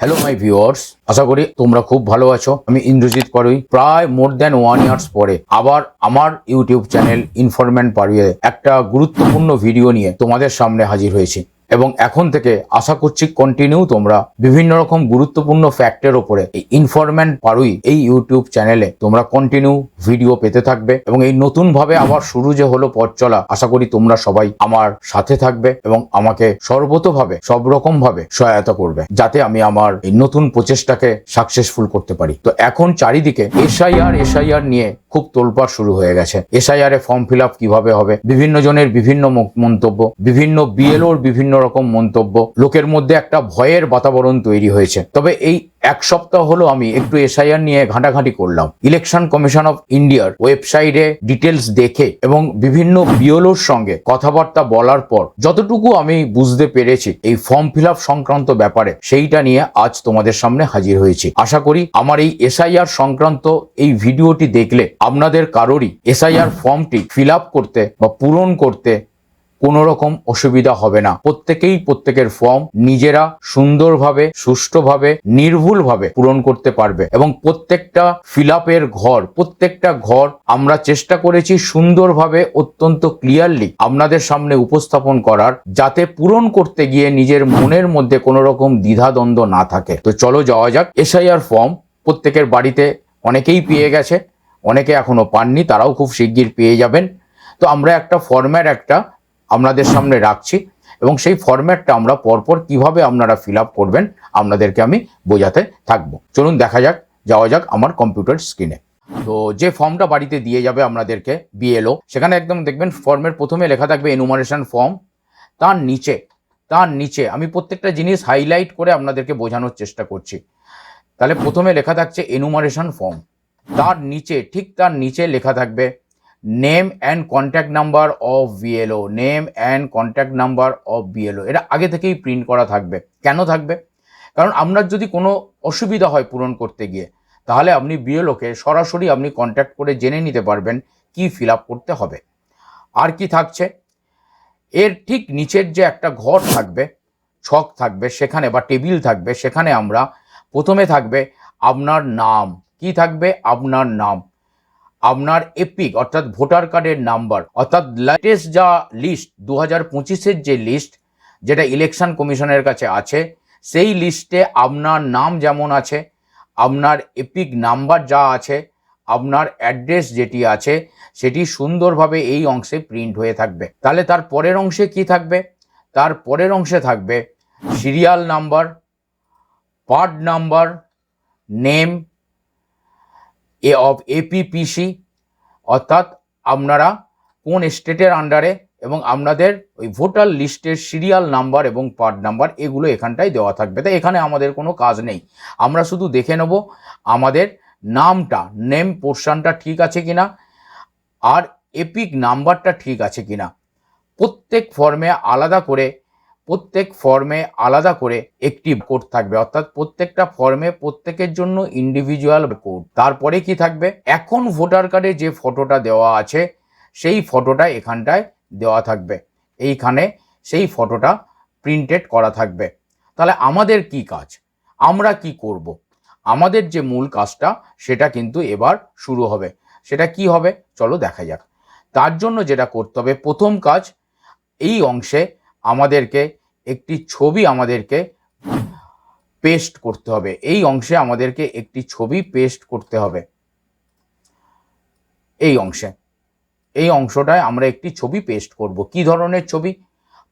Hello my viewers আশা করি তোমরা খুব ভালো আছো। আমি ইন্দ্রজিৎ পারুই প্রায় মোর দ্যান ওয়ান ইয়ার্স পরে আবার আমার ইউটিউব চ্যানেল ইনফরমেন্ট পারুয়ে একটা গুরুত্বপূর্ণ ভিডিও নিয়ে তোমাদের সামনে হাজির হয়েছি। এবং এখন থেকে আশা করছি কন্টিনিউ তোমরা বিভিন্ন রকম গুরুত্বপূর্ণ ফ্যাক্টের ওপরে এই ইনফরমেন্ট পারুই এই ইউটিউব চ্যানেলে তোমরা কন্টিনিউ ভিডিও পেতে থাকবে এবং এই নতুন ভাবে আবার শুরু যে হলো পথ চলা, আশা করি তোমরা সবাই আমার সাথে থাকবে এবং আমাকে সর্বতভাবে, সব রকম ভাবে সহায়তা করবে যাতে আমি আমার এই নতুন প্রচেষ্টাকে সাকসেসফুল করতে পারি। তো এখন চারিদিকে এসআইআর এসআইআর নিয়ে খুব তোলপাড় শুরু হয়ে গেছে। এসআইআর এ ফর্ম ফিল কীভাবে হবে? বিভিন্ন জনের বিভিন্ন মন্তব্য, বিভিন্ন বিএলওর বিভিন্ন রকম মন্তব্য। লোকের মধ্যে একটা ভয়ের বাতাবরণ তৈরি হয়েছে। তবে এই এক সপ্তাহ হলো আমি একটু এসআইআর নিয়ে ঘাঁটাঘাঁটি করলাম। ইলেকশন কমিশন অফ ইন্ডিয়ার ওয়েবসাইটে ডিটেলস দেখে এবং বিভিন্ন বিওলোর সঙ্গে কথাবার্তা বলার পর যতটুকু আমি বুঝতে পেরেছি এই ফর্ম ফিল সংক্রান্ত ব্যাপারে, সেইটা নিয়ে আজ তোমাদের সামনে হাজির হয়েছি। আশা করি আমার এই এসআইআর সংক্রান্ত এই ভিডিওটি দেখলে আপনাদের কারোরই এসআইআর ফর্মটি ফিল করতে বা পূরণ করতে কোনো রকম অসুবিধা হবে না। প্রত্যেকেই প্রত্যেকের ফর্ম নিজেরা সুন্দরভাবে, সুষ্ঠুভাবে, নির্ভুলভাবে পূরণ করতে পারবে এবং প্রত্যেকটা ফিল ঘর, প্রত্যেকটা ঘর আমরা চেষ্টা করেছি সুন্দরভাবে অত্যন্ত ক্লিয়ারলি আপনাদের সামনে উপস্থাপন করার যাতে পূরণ করতে গিয়ে নিজের মনের মধ্যে কোনো রকম দ্বিধাদ্বন্দ্ব না থাকে। তো চলো যাওয়া যাক। এসআইআর ফর্ম প্রত্যেকের বাড়িতে অনেকেই পেয়ে গেছে। অনেকে এখনও পাননি, তারাও খুব শিগগির পেয়ে যাবেন। তো আমরা একটা ফরম্যাট একটা আপনাদের সামনে রাখছি এবং সেই ফরম্যাটটা আমরা পরপর কীভাবে আপনারা ফিল আপ করবেন, আপনাদেরকে আমি বোঝাতে থাকব। চলুন দেখা যাক, যাওয়া যাক আমার কম্পিউটার স্ক্রিনে তো যে ফর্মটা বাড়িতে দিয়ে যাবে আপনাদেরকে বিএলও সেখানে একদম দেখবেন ফর্মের প্রথমে লেখা থাকবে এনুমারেশন ফর্ম তার নিচে তার নিচে, আমি প্রত্যেকটা জিনিস হাইলাইট করে আপনাদেরকে বোঝানোর চেষ্টা করছি। তাহলে প্রথমে লেখা থাকছে এনুমারেশন ফর্ম তার নিচে, ঠিক তার নিচে লেখা থাকবে name and contact number of BLO name and contact number of BLO এটা আগে থেকেই প্রিন্ট করা থাকবে। কেন থাকবে? কারণ আপনার যদি কোনো অসুবিধা হয় পূরণ করতে গিয়ে, তাহলে আপনি বিএলওকে সরাসরি আপনি কন্ট্যাক্ট করে জেনে নিতে পারবেন কি ফিল করতে হবে। আর কি থাকছে? এর ঠিক নিচের যে একটা ঘর থাকবে, ছক থাকবে, সেখানে বা টেবিল থাকবে, সেখানে আমরা প্রথমে থাকবে আপনার নাম। কি থাকবে? আপনার নাম। আপনার এপিক অর্থাৎ ভোটার কার্ডের নাম্বার। অর্থাৎ লেটেস্ট যা লিস্ট দু হাজার পঁচিশের যে লিস্ট যেটা ইলেকশন কমিশনের কাছে আছে, সেই লিস্টে আপনার নাম যেমন আছে, আপনার এপিক নাম্বার যা আছে, আপনার অ্যাড্রেস যেটি আছে, সেটি সুন্দরভাবে এই অংশে প্রিন্ট হয়ে থাকবে। তাহলে তার পরের অংশে কি থাকবে? তার পরের অংশে থাকবে serial number part number name A of APPC, অর্থাৎ আপনারা কোন স্টেটের আন্ডারে এবং আপনাদের ওই ভোটার লিস্টের সিরিয়াল নাম্বার এবং পার্ট নাম্বার এগুলো এখানটায় দেওয়া থাকবে। তাই এখানে আমাদের কোনো কাজ নেই। আমরা শুধু দেখে নেব আমাদের নামটা, নেম পোর্শনটা ঠিক আছে কিনা আর এপিক নাম্বারটা ঠিক আছে কিনা। প্রত্যেক ফর্মে আলাদা করে প্রত্যেক ফর্মে আলাদা করে একটি কোড থাকবে। অর্থাৎ প্রত্যেকটা ফর্মে প্রত্যেকের জন্য ইন্ডিভিজুয়াল কোড তারপরে কি থাকবে? এখন ভোটার কার্ডে যে ফটোটা দেওয়া আছে, সেই ফটোটা এখানটায় দেওয়া থাকবে। এইখানে সেই ফটোটা প্রিন্টেড করা থাকবে। তাহলে আমাদের কি কাজ? আমরা কি করব? আমাদের যে মূল কাজটা, সেটা কিন্তু এবার শুরু হবে। সেটা কি হবে? চলো দেখা যাক। তার জন্য যেটা করতে হবে, প্রথম কাজ, এই অংশে আমাদেরকে একটি ছবি আমাদেরকে পেস্ট করতে হবে। এই অংশে আমাদেরকে একটি ছবি পেস্ট করতে হবে। এই অংশে। এই অংশটায় আমরা একটি ছবি পেস্ট করব। কি ধরনের ছবি?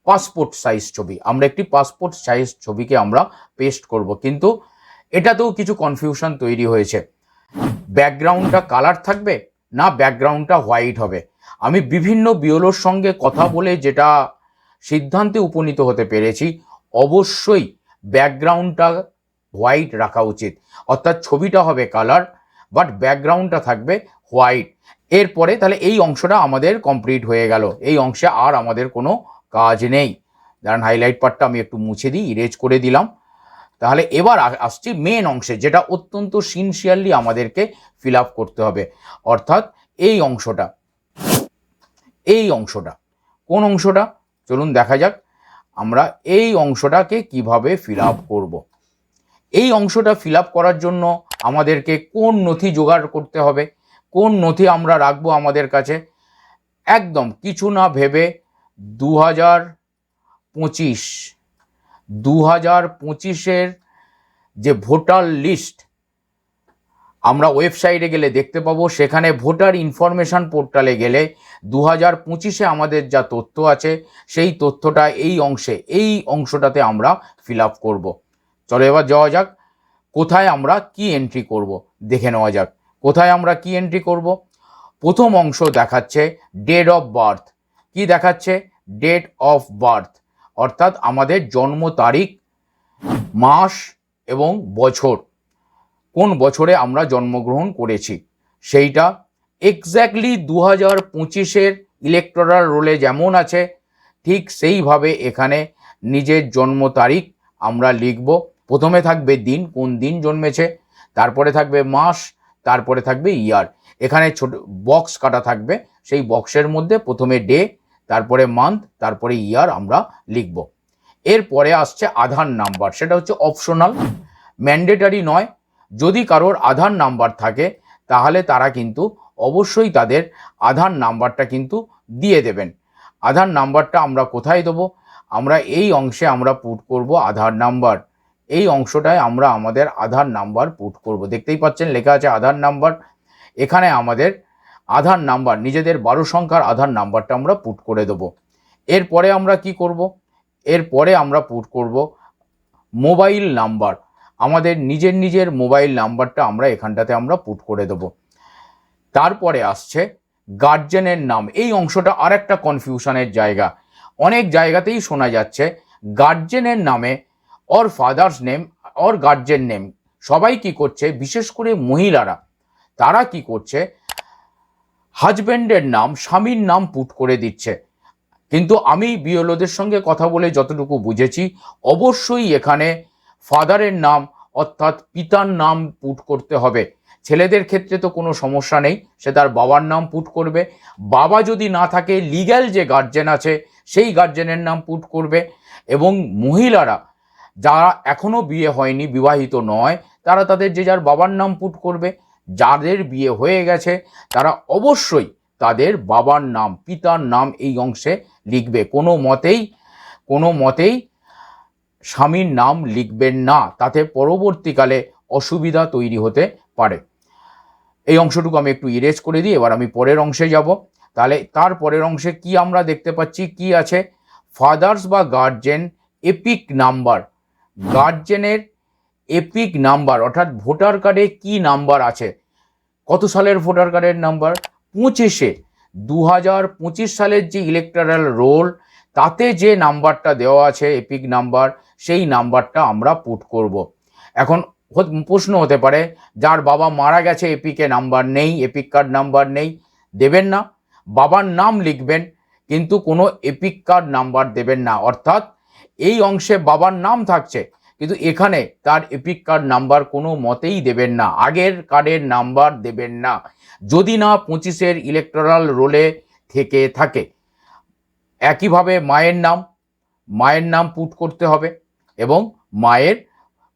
পাসপোর্ট সাইজ ছবি। আমরা একটি পাসপোর্ট সাইজ ছবিকে আমরা পেস্ট করব। কিন্তু এটাতেও কিছু কনফিউশন তৈরি হয়েছে। ব্যাকগ্রাউন্ডটা কালার থাকবে না? ব্যাকগ্রাউন্ডটা হোয়াইট হবে। আমি বিভিন্ন বিওলোর সঙ্গে কথা বলে যেটা সিদ্ধান্তে উপনীত হতে পেরেছি, অবশ্যই ব্যাকগ্রাউন্ডটা হোয়াইট রাখা উচিত। অর্থাৎ ছবিটা হবে কালার, বাট ব্যাকগ্রাউন্ডটা থাকবে হোয়াইট। এরপরে তাহলে এই অংশটা আমাদের কমপ্লিট হয়ে গেল। এই অংশে আর আমাদের কোনো কাজ নেই। দাঁড়ান হাইলাইট পার্টটা আমি একটু মুছে দিই ইরেজ করে দিলাম। তাহলে এবার আসছি মেন অংশে, যেটা অত্যন্ত সিনসিয়ারলি আমাদেরকে ফিল আপ করতে হবে। অর্থাৎ এই অংশটা এই অংশটা, কোন অংশটা? চলুন দেখা যাক আমরা এই অংশটাকে কীভাবে ফিল আপ করব। এই অংশটা ফিল আপ করার জন্য আমাদেরকে কোন নথি জোগাড় করতে হবে, কোন নথি আমরা রাখব আমাদের কাছে? একদম কিছু না ভেবে দু হাজার পঁচিশ দু হাজার পঁচিশের যে ভোটার লিস্ট আমরা ওয়েবসাইটে গেলে দেখতে পাবো, সেখানে ভোটার ইনফরমেশন পোর্টালে গেলে দু হাজার পঁচিশে আমাদের যা তথ্য আছে, সেই তথ্যটা এই অংশে, এই অংশটাতে আমরা ফিল আপ করব। চলো এবার যাওয়া যাক, কোথায় আমরা কি এন্ট্রি করব, দেখে নেওয়া যাক। কোথায় আমরা কি এন্ট্রি করব? প্রথম অংশ দেখাচ্ছে ডেট অফ বার্থ কি দেখাচ্ছে? ডেট অফ বার্থ অর্থাৎ আমাদের জন্ম তারিখ, মাস এবং বছর। কোন বছরে আমরা জন্মগ্রহণ করেছি? সেইটা এক্স্যাক্টলি দু হাজার পঁচিশের ইলেকট্রাল রোলে যেমন আছে, ঠিক সেইভাবে এখানে নিজের জন্ম তারিখ আমরা লিখব। প্রথমে থাকবে দিন, কোন দিন জন্মেছে, তারপরে থাকবে মাস, তারপরে থাকবে ইয়ার এখানে ছোট বক্স কাটা থাকবে, সেই বক্সের মধ্যে প্রথমে ডে তারপরে মান্থ তারপরে ইয়ার আমরা লিখব। এরপরে আসছে আধার নাম্বার সেটা হচ্ছে অপশনাল ম্যান্ডেটারি নয় যদি কারোর আধার নাম্বার থাকে, তাহলে তারা কিন্তু অবশ্যই তাদের আধার নাম্বারটা কিন্তু দিয়ে দেবেন। আধার নাম্বারটা আমরা কোথায় দেবো? আমরা এই অংশে আমরা পুট করব আধার নাম্বার। এই অংশটায় আমরা আমাদের আধার নাম্বার পুট করব। দেখতেই পাচ্ছেন, লেখা আছে আধার নাম্বার। এখানে আমাদের আধার নাম্বার, নিজেদের বারো সংখ্যার আধার নাম্বারটা আমরা পুট করে দেব। এরপরে আমরা কি করব? এরপরে আমরা পুট করব মোবাইল নাম্বার। আমাদের নিজের নিজের মোবাইল নাম্বারটা আমরা এখানটাতে আমরা পুট করে দেব। তারপরে আসছে গার্জেনের নাম। এই অংশটা আর একটা কনফিউশনের জায়গা। অনেক জায়গাতেই শোনা যাচ্ছে, গার্জেনের নামে or father's name or guardian name সবাই কি করছে, বিশেষ করে মহিলারা, তারা কি করছে হাজব্যান্ডের নাম, স্বামীর নাম পুট করে দিচ্ছে। কিন্তু আমি বিয়লোদের সঙ্গে কথা বলে যতটুকু বুঝেছি, অবশ্যই এখানে ফাদারের নাম অর্থাৎ পিতার নাম পুট করতে হবে। ছেলেদের ক্ষেত্রে তো কোনো সমস্যা নেই, সে তার বাবার নাম পুট করবে। বাবা যদি না থাকে লিগ্যাল যে গার্জেন আছে, সেই গার্জেনের নাম পুট করবে। এবং মহিলারা যারা এখনও বিয়ে হয়নি, বিবাহিত নয়, তারা তাদের যে যার বাবার নাম পুট করবে, যাদের বিয়ে হয়ে গেছে, তারা অবশ্যই তাদের বাবার নাম, পিতার নাম এই অংশে লিখবে। কোনো মতেই কোনো মতেই স্বামীর নাম লিখবেন না, তাতে পরবর্তীকালে অসুবিধা তৈরি হতে পারে। এই অংশটুকু আমি একটু ইরেজ করে দিই, এবার আমি পরের অংশে যাব। তাহলে তার পরের অংশে কি আমরা দেখতে পাচ্ছি, কি আছে? ফাদার্স বা গার্জেন এপিক নাম্বার গার্জেনের এপিক নাম্বার অর্থাৎ ভোটার কার্ডে কি নাম্বার আছে? কত সালের ভোটার কার্ডের নাম্বার পঁচিশে। দু হাজার পঁচিশ সালের যে ইলেকট্রাল রোল তাতে যে নাম্বারটা দেওয়া আছে, এপিক নাম্বার, সেই নাম্বারটা আমরা পুট করব। এখন প্রশ্ন হতে পারে, যার বাবা মারা গেছে, এপিকে নাম্বার নেই, এপিক কার্ড নাম্বার নেই, দেবেন না। বাবার নাম লিখবেন, কিন্তু কোনো এপিক কার্ড নাম্বার দেবেন না। অর্থাৎ এই অংশে বাবার নাম থাকছে, কিন্তু এখানে তার এপিক কার্ড নাম্বার কোনো মতেই দেবেন না। আগের কার্ডের নাম্বার দেবেন না। যদি না, পঁচিশের ইলেকট্রাল রোলে থেকে থাকে। একইভাবে মায়ের নাম মায়ের নাম পুট করতে হবে এবং মায়ের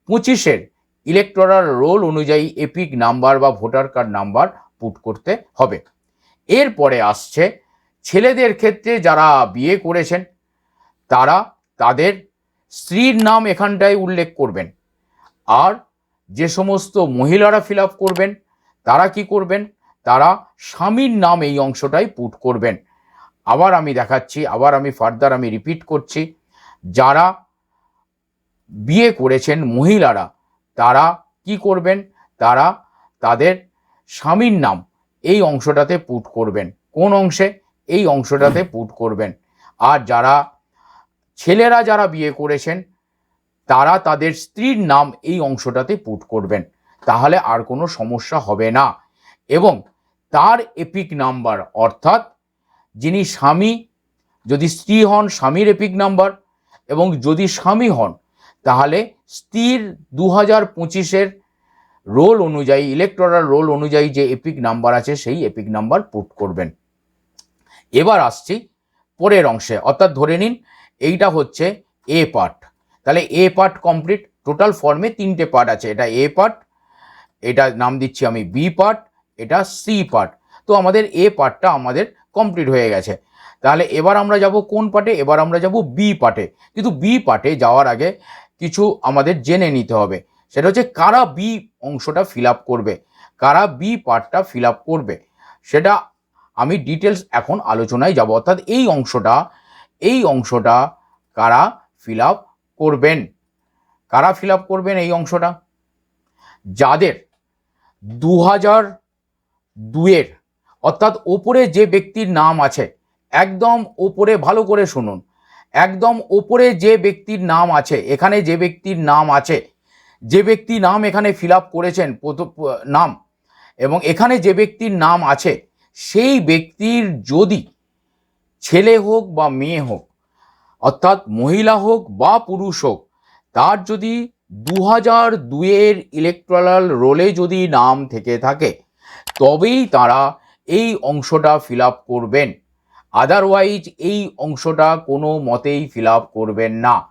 পঁচিশের ইলেকটোরাল রোল অনুযায়ী এপিক নাম্বার বা ভোটার কার্ড নাম্বার পুট করতে হবে। এরপরে আসছে ছেলেদের ক্ষেত্রে যারা বিয়ে করেছেন, তারা তাদের স্ত্রীর নাম এখানটায় উল্লেখ করবেন। আর যে সমস্ত মহিলারা ফিল করবেন, তারা কি করবেন? তারা স্বামীর নাম এই অংশটাই পুট করবেন। আবার আমি দেখাচ্ছি, আবার আমি ফার্দার আমি রিপিট করছি। যারা বিয়ে করেছেন মহিলারা, তারা কি করবেন? তারা তাদের স্বামীর নাম এই অংশটাতে পুট করবেন। কোন অংশে? এই অংশটাতে পুট করবেন। আর যারা ছেলেরা যারা বিয়ে করেছেন, তারা তাদের স্ত্রীর নাম এই অংশটাতে পুট করবেন। তাহলে আর কোনো সমস্যা হবে না। এবং তার এপিক নাম্বার অর্থাৎ যিনি স্বামী, যদি স্ত্রী হন, স্বামীর এপিক নাম্বার, এবং যদি স্বামী হন, তাহলে স্ত্রীর দু হাজার পঁচিশের রোল অনুযায়ী ইলেকট্রাল রোল অনুযায়ী যে এপিক নাম্বার আছে, সেই এপিক নাম্বার পুট করবেন। এবার আসছি পরের অংশে। অর্থাৎ ধরে নিন, এইটা হচ্ছে এ পার্ট। তাহলে এ পার্ট কমপ্লিট। টোটাল ফর্মে তিনটে পার্ট আছে। এটা এ পার্ট, এটা নাম দিচ্ছি আমি বি পার্ট, এটা সি পার্ট। তো আমাদের এ পার্টটা আমাদের কমপ্লিট হয়ে গেছে। তাহলে এবার আমরা যাব কোন পার্টে এবার আমরা যাব বি পার্টে কিন্তু বি পার্টে যাওয়ার আগে কিছু আমাদের জেনে নিতে হবে। সেটা হচ্ছে কারা বি অংশটা ফিল করবে? কারা বি পার্টটা ফিল করবে? সেটা আমি ডিটেলস এখন আলোচনায় যাব। অর্থাৎ এই অংশটা এই অংশটা কারা ফিল করবেন? কারা ফিল করবেন এই অংশটা? যাদের দু হাজার দুয়ের অর্থাৎ ওপরে যে ব্যক্তির নাম আছে, একদম ওপরে ভালো করে শুনুন। একদম ওপরে যে ব্যক্তির নাম আছে, এখানে যে ব্যক্তির নাম আছে, যে ব্যক্তি নাম এখানে ফিল করেছেন নাম, এবং এখানে যে ব্যক্তির নাম আছে, সেই ব্যক্তির যদি ছেলে হোক বা মেয়ে হোক, অর্থাৎ মহিলা হোক বা পুরুষ হোক, তার যদি দু হাজার দুয়ের ইলেকট্রাল রোলে যদি নাম থেকে থাকে, তবেই তারা এই অংশটা ফিল করবেন। আদারওয়াইজ এই অংশটা কোনো মতেই ফিল করবেন না।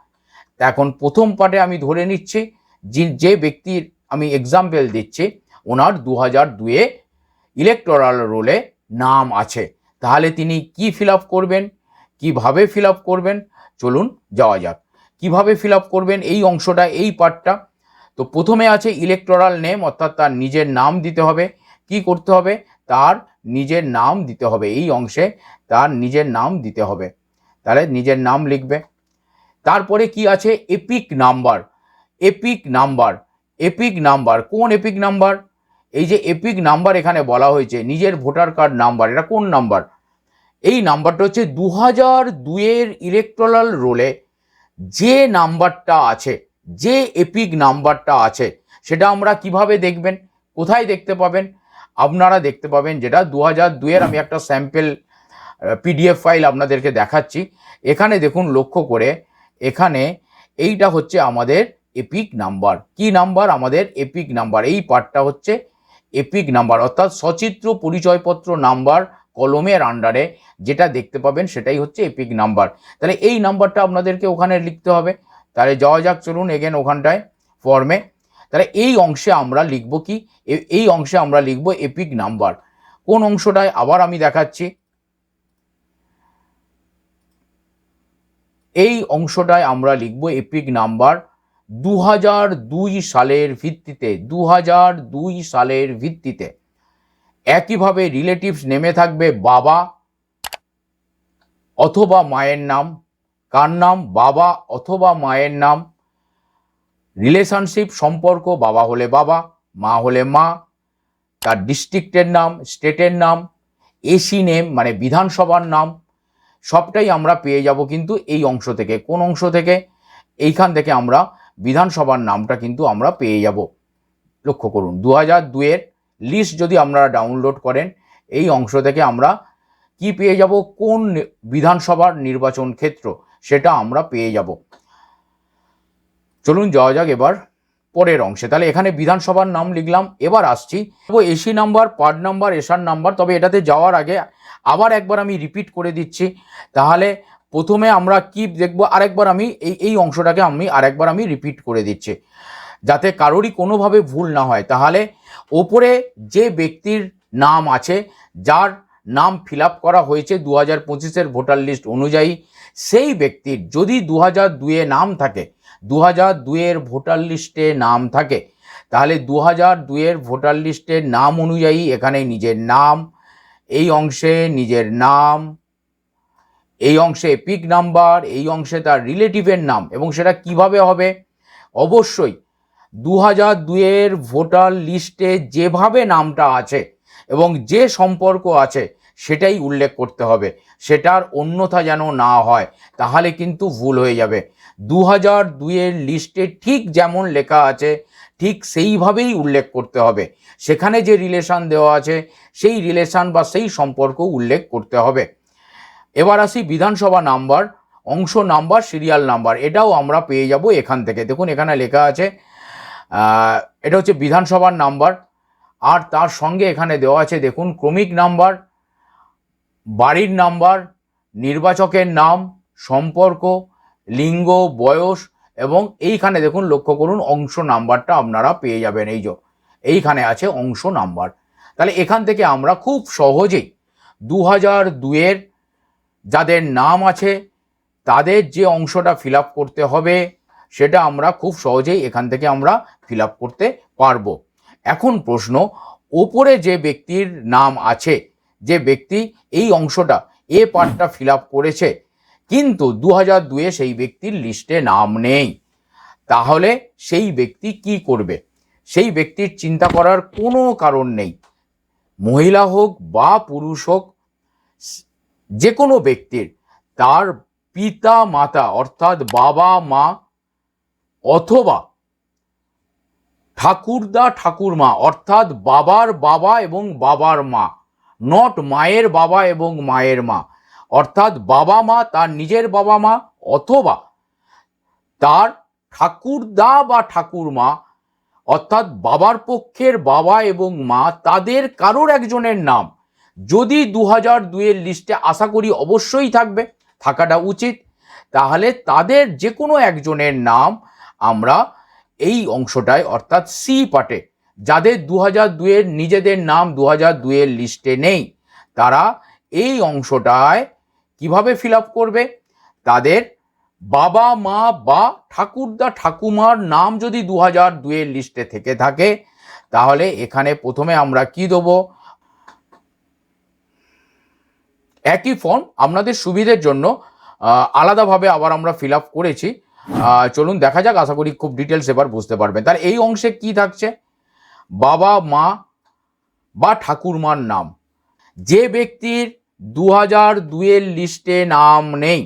এখন প্রথম পার্টে আমি ধরে নিচ্ছি, যে- ব্যক্তির আমি এক্সাম্পল দিচ্ছি, ওনার দু হাজার দুয়ে ইলেকটোরাল রোলে নাম আছে। তাহলে তিনি কি ফিল করবেন? কীভাবে ফিল করবেন? চলুন যাওয়া যাক। কীভাবে ফিল করবেন? এই অংশটা, এই পার্টটা তো প্রথমে আছে ইলেকটোরাল নেম অর্থাৎ তার নিজের নাম দিতে হবে। কি করতে হবে? তার নিজের নাম দিতে হবে, এই অংশে তার নিজের নাম দিতে হবে। তাহলে নিজের নাম লিখবে। তারপরে কি আছে? EPIC number EPIC number EPIC number কোন এপিক নাম্বার এই যে এপিক নাম্বার এখানে বলা হয়েছে, নিজের ভোটার কার্ড নাম্বার এটা কোন নাম্বার এই নাম্বারটা হচ্ছে দু হাজার দুয়ের ইলেকট্রাল রোলে যে নাম্বারটা আছে, যে এপিক নাম্বারটা আছে, সেটা আমরা কীভাবে দেখবেন? কোথায় দেখতে পাবেন? আপনারা দেখতে পাবেন যেটা দু হাজার দুয়ের আমি একটা স্যাম্পেল পিডিএফ ফাইল আপনাদেরকে দেখাচ্ছি। এখানে দেখুন, লক্ষ্য করে এখানে এইটা হচ্ছে আমাদের এপিক নাম্বার। কি নাম্বার? আমাদের এপিক নাম্বার। এই পার্টটা হচ্ছে এপিক নাম্বার। অর্থাৎ সচিত্র পরিচয়পত্র নাম্বার কলমের আন্ডারে যেটা দেখতে পাবেন সেটাই হচ্ছে এপিক নাম্বার। তাহলে এই নাম্বারটা আপনাদেরকে ওখানে লিখতে হবে। তাহলে যাওয়া যাক, চলুন এগেন ওখানটায় ফর্মে তাহলে এই অংশে আমরা লিখব কি? এই অংশে আমরা লিখব এপিক নাম্বার কোন অংশটায়? আবার আমি দেখাচ্ছি। এই অংশটায় আমরা লিখব এপিক নাম্বার দু দুই সালের ভিত্তিতে দু দুই সালের ভিত্তিতে। একইভাবে রিলেটিভস নেমে থাকবে বাবা অথবা মায়ের নাম। কার নাম? বাবা অথবা মায়ের নাম। রিলেশনশিপ সম্পর্ক, বাবা হলে বাবা, মা হলে মা, তার ডিস্ট্রিক্টের নাম স্টেটের নাম এসি নেম মানে বিধানসভার নাম, সবটাই আমরা পেয়ে যাব কিন্তু এই অংশ থেকে। কোন অংশ থেকে? এইখান থেকে আমরা বিধানসভার নামটা কিন্তু আমরা পেয়ে যাব। লক্ষ্য করুন দু হাজার দুয়ের লিস্ট যদি আপনারা ডাউনলোড করেন, এই অংশ থেকে আমরা কি পেয়ে যাব? কোন বিধানসভার নির্বাচন ক্ষেত্র, সেটা আমরা পেয়ে যাব। চলুন যাওয়া যাক এবার পরের অংশে। তাহলে এখানে বিধানসভার নাম লিখলাম, এবার আসছি। AC number part number SR number তবে এটাতে যাওয়ার আগে আবার একবার আমি রিপিট করে দিচ্ছি। তাহলে প্রথমে আমরা কি দেখব, আরেকবার আমি এই এই অংশটাকে আমি আরেকবার আমি রিপিট করে দিচ্ছি। যাতে কারোরই কোনোভাবে ভুল না হয়। তাহলে ওপরে যে ব্যক্তির নাম আছে, যার নাম ফিল করা হয়েছে দু হাজার পঁচিশের ভোটার লিস্ট অনুযায়ী, সেই ব্যক্তির যদি দু হাজার দুয়ে নাম থাকে দু হাজার দুয়ের ভোটার লিস্টে নাম থাকে। তাহলে দু হাজার দুয়ের ভোটার লিস্টের নাম অনুযায়ী এখানে নিজের নাম, এই অংশে নিজের নাম, এই অংশে পিক নাম্বার, এই অংশে তার রিলেটিভের নাম, এবং সেটা কীভাবে হবে? অবশ্যই দু হাজার দুয়ের ভোটার লিস্টে যেভাবে নামটা আছে এবং যে সম্পর্ক আছে সেটাই উল্লেখ করতে হবে। সেটার অন্যথা যেন না হয়, তাহলে কিন্তু ভুল হয়ে যাবে। দু হাজার দুইয়ের লিস্টে ঠিক যেমন লেখা আছে, ঠিক সেইভাবেই উল্লেখ করতে হবে। সেখানে যে রিলেশন দেওয়া আছে, সেই রিলেশন বা সেই সম্পর্ক উল্লেখ করতে হবে। এবার আসি বিধানসভা নাম্বার, অংশ নাম্বার সিরিয়াল নাম্বার। এটাও আমরা পেয়ে যাব এখান থেকে। দেখুন, এখানে লেখা আছে এটা হচ্ছে বিধানসভার নাম্বার। আর তার সঙ্গে এখানে দেওয়া আছে, দেখুন, ক্রমিক নাম্বার, বাড়ির নাম্বার, নির্বাচকের নাম, সম্পর্ক লিঙ্গ, বয়স এবং এইখানে দেখুন, লক্ষ্য করুন, অংশ নাম্বারটা আপনারা পেয়ে যাবেন, এই যে, এইখানে আছে অংশ নাম্বার। তাহলে এখান থেকে আমরা খুব সহজেই দু হাজার দুয়ের যাদের নাম আছে, তাদের যে অংশটা ফিল করতে হবে, সেটা আমরা খুব সহজেই এখান থেকে আমরা ফিল করতে পারব। এখন প্রশ্ন, ওপরে যে ব্যক্তির নাম আছে, যে ব্যক্তি এই অংশটা, এ পার্টটা ফিল করেছে কিন্তু দু হাজার দুয়ে সেই ব্যক্তির লিস্টে নাম নেই। তাহলে সেই ব্যক্তি কি করবে? সেই ব্যক্তির চিন্তা করার কোনো কারণ নেই। মহিলা হোক বা পুরুষ হোক যে কোনো ব্যক্তির, তার পিতা মাতা অর্থাৎ বাবা মা অথবা ঠাকুরদা, ঠাকুরমা অর্থাৎ বাবার বাবা এবং বাবার মা, নট মায়ের বাবা এবং মায়ের মা। অর্থাৎ বাবা মা তার নিজের বাবা মা অথবা তার ঠাকুরদা বা ঠাকুরমা, অর্থাৎ বাবার পক্ষের বাবা এবং মা, তাদের কারোর একজনের নাম যদি দু হাজার দুয়ের লিস্টে আশা করি অবশ্যই থাকবে, থাকাটা উচিত। তাহলে তাদের যে কোনো একজনের নাম আমরা এই অংশটায়, অর্থাৎ সি পার্টে যাদের দু হাজার দুয়ের নিজেদের নাম দু হাজার দুয়ের লিস্টে নেই, তারা এই অংশটায় কীভাবে ফিল আপ করবে? তাদের বাবা, মা বা ঠাকুরদা, ঠাকুমার নাম যদি দু হাজার দুয়ের লিস্টে থেকে থাকে, তাহলে এখানে প্রথমে আমরা কি দেবো? একই ফর্ম আপনাদের সুবিধের জন্য আলাদাভাবে আবার আমরা ফিল আপ করেছি। চলুন দেখা যাক, আশা করি খুব ডিটেলস এবার বুঝতে পারবেন। তার এই অংশে কি থাকছে? বাবা, মা বা ঠাকুরমার নাম। যে ব্যক্তির দু হাজার দুয়ের লিস্টে নাম নেই।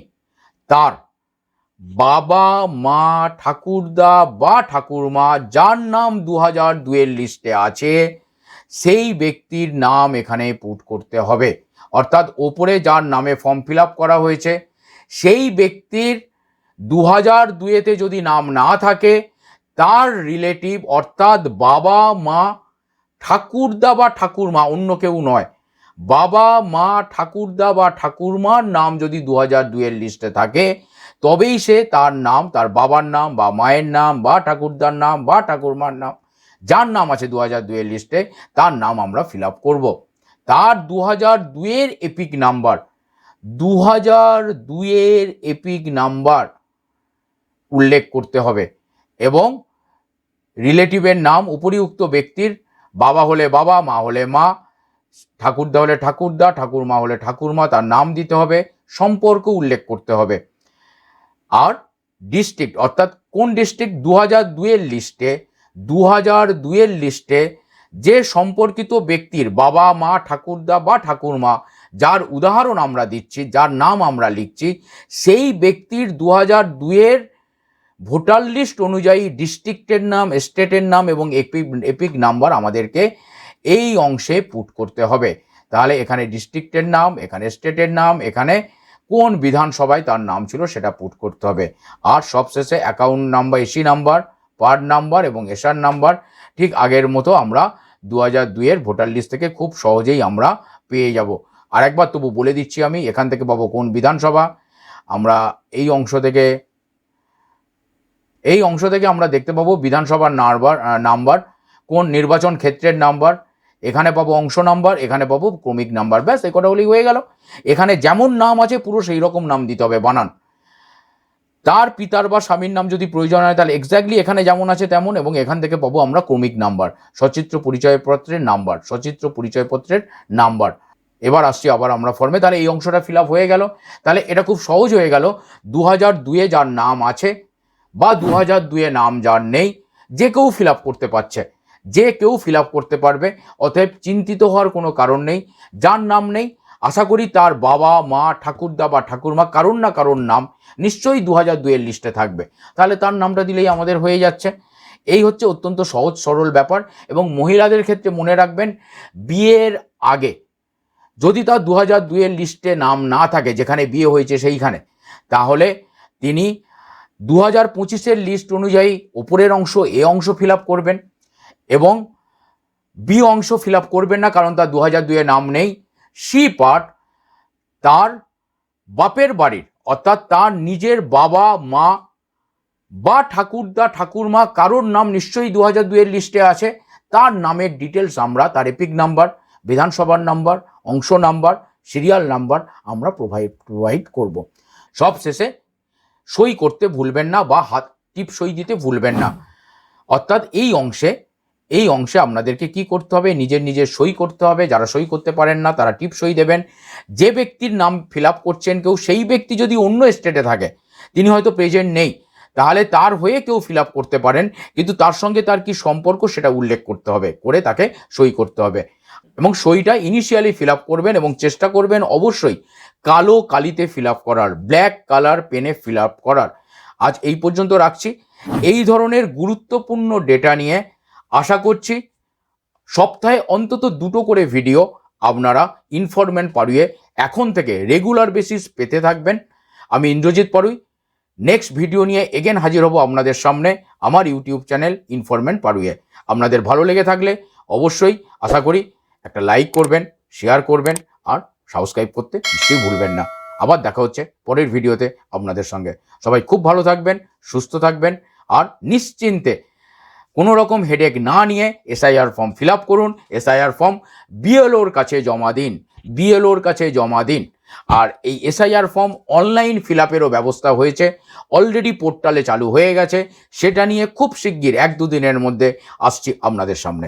তার বাবা, মা, ঠাকুরদা বা ঠাকুরমা যার নাম দু হাজার দুয়ের লিস্টে আছে, সেই ব্যক্তির নাম এখানে পুট করতে হবে। অর্থাৎ ওপরে যার নামে ফর্ম ফিল করা হয়েছে, সেই ব্যক্তির দু হাজার দুয়েতে যদি নাম না থাকে, তার রিলেটিভ অর্থাৎ বাবা, মা, ঠাকুরদা বা ঠাকুরমা অন্য কেউ নয়। বাবা, মা, ঠাকুরদা বা ঠাকুরমার নাম যদি দু হাজার দুয়ের লিস্টে থাকে, তবেই সে তার নাম, তার বাবার নাম বা মায়ের নাম বা ঠাকুরদার নাম বা ঠাকুরমার নাম, যার নাম আছে দু হাজার দুয়ের লিস্টে তার নাম আমরা ফিল আপ করব। তার দু হাজার দুয়ের এপিক নাম্বার দু হাজার দুয়ের এপিক নাম্বার উল্লেখ করতে হবে এবং রিলেটিভের নাম, উপরিউক্ত ব্যক্তির বাবা হলে বাবা, মা হলে মা ঠাকুরদা হলে ঠাকুরদা, ঠাকুরমা হলে ঠাকুরমা, তার নাম দিতে হবে, সম্পর্ক উল্লেখ করতে হবে। আর ডিস্ট্রিক্ট অর্থাৎ কোন ডিস্ট্রিক্ট দু হাজার দুয়ের লিস্টে দু হাজার দুয়ের লিস্টে যে সম্পর্কিত ব্যক্তির বাবা, মা, ঠাকুরদা বা ঠাকুরমা, যার উদাহরণ আমরা দিচ্ছি, যার নাম আমরা লিখছি, সেই ব্যক্তির দু হাজার দুয়ের ভোটার লিস্ট অনুযায়ী ডিস্ট্রিক্টের নাম স্টেটের নাম এবং এপিক এপিক নাম্বার আমাদেরকে এই অংশে পুট করতে হবে। তাহলে এখানে ডিস্ট্রিক্টের নাম, এখানে স্টেটের নাম, এখানে কোন বিধানসভায় তার নাম ছিল সেটা পুট করতে হবে। আর সবশেষে account number AC number part number এবং এসআর নাম্বার ঠিক আগের মতো আমরা দু হাজার দুইয়ের ভোটার লিস্ট থেকে খুব সহজেই আমরা পেয়ে যাব। আরেকবার তবু বলে দিচ্ছি আমি, এখান থেকে পাবো কোন বিধানসভা। আমরা এই অংশ থেকে, এই অংশ থেকে আমরা দেখতে পাবো বিধানসভার নাম্বার নাম্বার কোন নির্বাচন ক্ষেত্রের নাম্বার এখানে পাবো অংশ নাম্বার, এখানে পাবো ক্রমিক নাম্বার। ব্যাস, এই কটা হলেই হয়ে গেল। এখানে যেমন নাম আছে, পুরো সেই রকম নাম দিতে হবে, বানান। তার পিতার বা স্বামীর নাম যদি প্রয়োজন হয়, তাহলে এক্স্যাক্টলি এখানে যেমন আছে তেমন, এবং এখান থেকে পাবো আমরা ক্রমিক নাম্বার। সচিত্র পরিচয়পত্রের নাম্বার, সচিত্র পরিচয়পত্রের নাম্বার। এবার আসছি আবার আমরা ফর্মে তাহলে এই অংশটা ফিল হয়ে গেল। তাহলে এটা খুব সহজ হয়ে গেল। দু হাজার দুয়ে যার নাম আছে, বা দু হাজার দুয়ে নাম যার নেই, যে কেউ ফিল করতে পারছে। যে কেউ ফিল করতে পারবে, অতএব চিন্তিত হওয়ার কোনো কারণ নেই। যার নাম নেই, আশা করি তার বাবা, মা, ঠাকুরদা বা ঠাকুরমা, কারোর না কারোর নাম নিশ্চয়ই দু হাজার দুয়ের লিস্টে থাকবে। তাহলে তার নামটা দিলেই আমাদের হয়ে যাচ্ছে। এই হচ্ছে অত্যন্ত সহজ, সরল ব্যাপার এবং মহিলাদের ক্ষেত্রে মনে রাখবেন, বিয়ের আগে যদি তার দু হাজার দুয়ের লিস্টে নাম না থাকে, যেখানে বিয়ে হয়েছে সেইখানে, তাহলে তিনি দু হাজার পঁচিশের লিস্ট অনুযায়ী ওপরের অংশ, এ অংশ ফিল করবেন। এবং বি অংশ ফিল আপ করবেন না, কারণ তার দু হাজার দুয়ে নাম নেই। সি পার্ট তার বাপের বাড়ির, অর্থাৎ তার নিজের বাবা, মা বা ঠাকুরদা, ঠাকুরমা, কারোর নাম নিশ্চয়ই দু হাজার দুয়ের লিস্টে আছে। তার নামের ডিটেলস আমরা, তার এপিক নাম্বার বিধানসভার নাম্বার অংশ নাম্বার সিরিয়াল নাম্বার আমরা প্রোভাইড প্রোভাইড করব। সব শেষে সই করতে ভুলবেন না বা হাত টিপ সই দিতে ভুলবেন না। অর্থাৎ এই অংশে এই অংশে আপনাদেরকে কি করতে হবে? নিজের নিজের সই করতে হবে। যারা সই করতে পারেন না, তারা টিপ সই দেবেন। যে ব্যক্তির নাম ফিল করছেন কেউ, সেই ব্যক্তি যদি অন্য স্টেটে থাকে, তিনি হয়তো প্রেজেন্ট নেই, তাহলে তার হয়ে কেউ ফিল করতে পারেন, কিন্তু তার সঙ্গে তার কি সম্পর্ক সেটা উল্লেখ করতে হবে, করে তাকে সই করতে হবে। এবং সইটা ইনিশিয়ালি ফিল করবেন এবং চেষ্টা করবেন অবশ্যই কালো কালিতে ফিল করার, ব্ল্যাক কালার পেনে ফিল করার। আজ এই পর্যন্ত রাখছি। এই ধরনের গুরুত্বপূর্ণ ডেটা নিয়ে আশা করছি সপ্তাহে অন্তত দুটো করে ভিডিও আপনারা ইনফরমেন্ট পাড়ুয়ে এখন থেকে রেগুলার বেসিস পেতে থাকবেন। আমি ইন্দ্রজিৎ পাড়ুই। নেক্সট ভিডিও নিয়ে এগেন হাজির হব আপনাদের সামনে আমার ইউটিউব চ্যানেল ইনফরমেন্ট পাড়ুয়ে আপনাদের ভালো লেগে থাকলে অবশ্যই আশা করি একটা লাইক করবেন শেয়ার করবেন আর সাবস্ক্রাইব করতে নিশ্চয়ই ভুলবেন না। আবার দেখা হচ্ছে পরের ভিডিওতে আপনাদের সঙ্গে। সবাই খুব ভালো থাকবেন, সুস্থ থাকবেন আর নিশ্চিন্তে কোনো রকম হেডেক না নিয়ে এসআইআর ফর্ম ফিল আপ করুন। এসআইআর ফর্ম বিএলওর কাছে জমা দিন। বিএলওর কাছে জমা দিন। আর এই এসআইআর ফর্ম অনলাইন ফিল আপেরও ব্যবস্থা হয়েছে। অলরেডি পোর্টালে চালু হয়ে গেছে। সেটা নিয়ে খুব শিগগির এক দুদিনের মধ্যে আসছি আপনাদের সামনে।